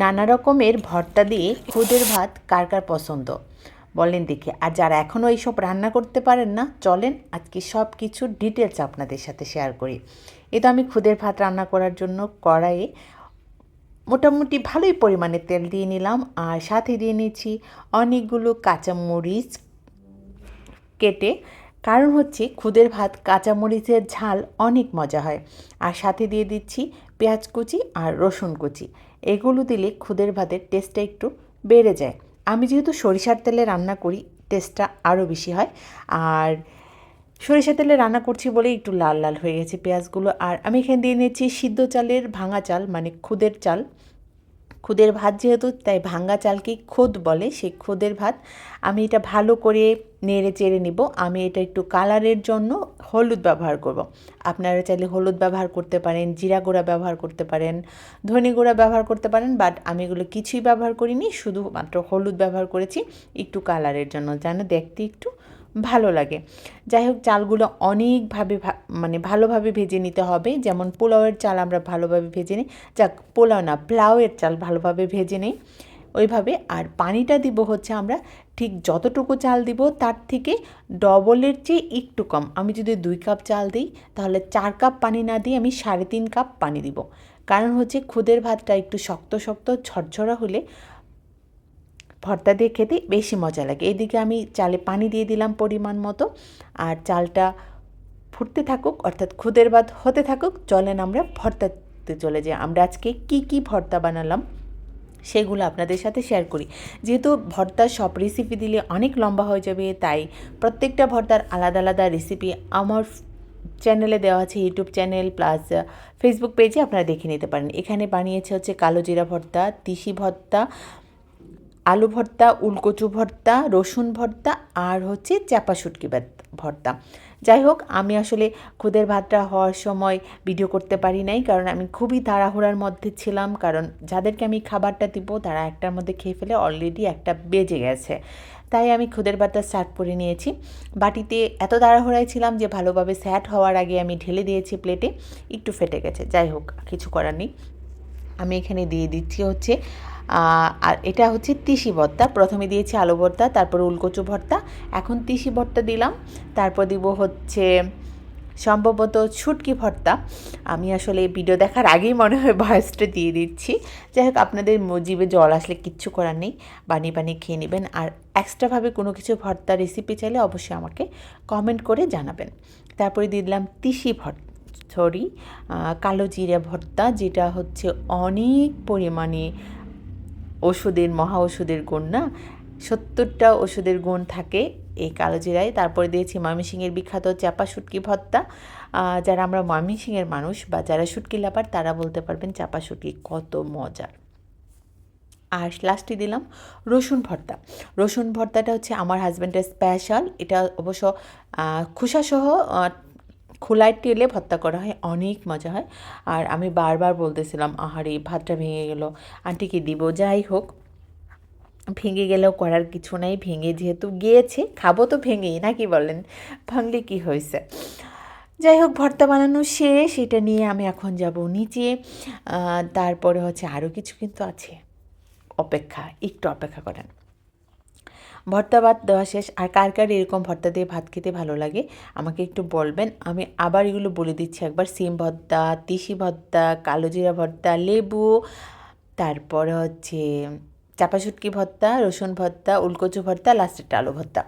নানা রকমের ভর্তা দিয়ে খুদের ভাত কার কার পছন্দ? বলেন দেখি, আর যারা এখনও এইসব রান্না করতে পারেন না, চলেন আজকে সব কিছু ডিটেলস আপনাদের সাথে শেয়ার করি। এ তো আমি খুদের ভাত রান্না করার জন্য কড়াইয়ে মোটামুটি ভালোই পরিমাণে তেল দিয়ে নিলাম, আর সাথে দিয়ে নিচ্ছি অনেকগুলো কাঁচামরিচ কেটে। কারণ হচ্ছে খুদের ভাত কাঁচামরিচের ঝাল অনেক মজা হয়। আর সাথে দিয়ে দিচ্ছি পেঁয়াজ কুচি আর রসুন কুচি। এগুলো দিলে খুদের ভাতের টেস্টটা একটু বেড়ে যায়। আমি যেহেতু সরিষার তেলে রান্না করি টেস্টটা আরও বেশি হয়। আর সরিষা তেলে রান্না করছি বলে একটু লাল লাল হয়ে গেছে পেঁয়াজগুলো। আর আমি এখানে দিয়ে নিয়েছি সিদ্ধ চালের ভাঙা চাল মানে খুদের চাল। খুদের ভাত যেহেতু, তাই ভাঙ্গা চালকেই খুদ বলে সেই খুদের ভাত। আমি এটা ভালো করে নেড়ে চেড়ে নিব। আমি এটা একটু কালারের জন্য হলুদ ব্যবহার করব। আপনারা চাইলে হলুদ ব্যবহার করতে পারেন, জিরা গুঁড়া ব্যবহার করতে পারেন, ধনে গুঁড়া ব্যবহার করতে পারেন, বাট আমি এগুলো কিছুই ব্যবহার করিনি, শুধুমাত্র হলুদ ব্যবহার করেছি, একটু কালারের জন্য। যেন দেখতে একটু ভালো লাগে। যাই হোক চালগুলো অনেকভাবে মানে ভালোভাবে ভেজে নিতে হবে। যেমন পোলাওয়ের চাল আমরা ভালোভাবে ভেজে নিই। যাক, পোলাও না প্লাউয়ের চাল ভালোভাবে ভেজে নিই। ওইভাবে আর পানিটা দিব হচ্ছে আমরা ঠিক যতটুকু চাল দিব তার থেকে ডবলের চেয়ে একটু কম। আমি যদি দুই কাপ চাল দিই, তাহলে চার কাপ পানি না দিয়ে আমি সাড়ে তিন কাপ পানি দিব। কারণ হচ্ছে খুদের ভাতটা একটু শক্ত শক্ত, ঝরঝরা হলে ভর্তা দিয়ে খেতে বেশি মজা লাগে। এদিকে আমি চালে পানি দিয়ে দিলাম পরিমাণ মতো। আর চালটা ফুটতে থাকুক, অর্থাৎ খুদের ভাত হতে থাকুক, চলেন আমরা ভর্তাতে চলে যাই। আমরা আজকে কি কি ভর্তা বানালাম সেগুলো আপনাদের সাথে শেয়ার করি। যেহেতু ভর্তার সব রেসিপি দিলে অনেক লম্বা হয়ে যাবে, তাই প্রত্যেকটা ভর্তার আলাদা আলাদা রেসিপি আমার চ্যানেলে দেওয়া আছে ইউটিউব চ্যানেল প্লাস ফেসবুক পেজে আপনারা দেখে নিতে পারেন। এখানে বানিয়েছে হচ্ছে কালো জিরা ভর্তা, তিসি ভর্তা আলু ভর্তা, উলকচু ভর্তা, রসুন ভর্তা আর হচ্ছে চাপা শুটকি ভর্তা। যাই হোক, আমি আসলে খুদের ভাতটা হওয়ার সময় ভিডিও করতে পারি নাই কারণ আমি খুবই তাড়াহুড়ার মধ্যে ছিলাম কারণ যাদেরকে আমি খাবারটা দিব তারা একটার মধ্যে খেয়ে ফেলে অলরেডি একটা বেজে গেছে। তাই আমি খুদের ভাতটা স্টার্ট করে নিয়েছি। বাটিতে এত তাড়াহুড়ায় ছিলাম যে ভালোভাবে স্যাট হওয়ার আগে আমি ঢেলে দিয়েছি প্লেটে একটু ফেটে গেছে। যাই হোক, কিছু করার নেই। আমি এখানে দিয়ে দিচ্ছি হচ্ছে আর এটা হচ্ছে তিসি ভর্তা। প্রথমে দিয়েছি আলু ভর্তা, তারপর উলকচু ভর্তা। এখন তিসি ভর্তা দিলাম। তারপর দিব হচ্ছে সম্ভবত ছুটকি ভর্তা। আমি আসলে ভিডিও দেখার আগেই মনে হয় ভয়েসটা দিয়ে দিচ্ছি। যাই হোক, আপনাদের জিভে জল আসলে কিচ্ছু করার নেই। বানিয়ে বানিয়ে খেয়ে নেবেন। আর এক্সট্রাভাবে কোনো কিছু ভর্তা রেসিপি চাইলে অবশ্যই আমাকে কমেন্ট করে জানাবেন। তারপরে দিয়ে দিলাম তিসি ভর্তা। সরি কালো জিরা ভর্তা, যেটা হচ্ছে অনেক পরিমাণে ওষুধের, মহা ওষুধের গুণ না? সত্তরটা ওষুধের গুণ থাকে এই কালো জিরায়। তারপরে দিয়েছি ময়মনসিংহের বিখ্যাত চাপা শুটকি ভত্তা যারা আমরা ময়মনসিংহের মানুষ বা যারা শুটকি লাপার তারা বলতে পারবেন চাপা শুটকি কত মজার। আর লাস্টে দিলাম রসুন ভর্তা। রসুন ভর্তাটা হচ্ছে আমার হাজব্যান্ডের স্পেশাল এটা অবশ্য খোসাসহ খোলায় তেলে ভর্তা করা হয়, অনেক মজা হয়। আর আমি বারবার বলতেছিলাম, আহারে, ভাতটা ভেঙে গেল। আন্টিকে দিব, যাই হোক। ভেঙে গেলেও করার কিছু নাই, ভেঙে যেহেতু গিয়েছে, খাব তো ভেঙেই, নাকি বলেন? ভাঙলে কি হয়েছে? যাই হোক, ভর্তা বানানো শেষ, এটা নিয়ে আমি এখন যাব নিচে। তারপরে হচ্ছে আরও কিছু কিন্তু আছে। অপেক্ষা, একটু অপেক্ষা করেন। ভর্তা ভাত দেওয়া শেষ। আর কার কার এরকম ভর্তা দিয়ে ভাত খেতে ভালো লাগে, আমাকে একটু বলবেন। আমি আবার এগুলো বলে দিচ্ছি একবার। সিম ভর্তা, তিসি ভর্তা কালোজিরা ভর্তা, লেবু, তারপরে হচ্ছে চাপাশুটকি ভর্তা, রসুন ভর্তা উলকচু ভর্তা, লাস্টের আলু ভর্তা।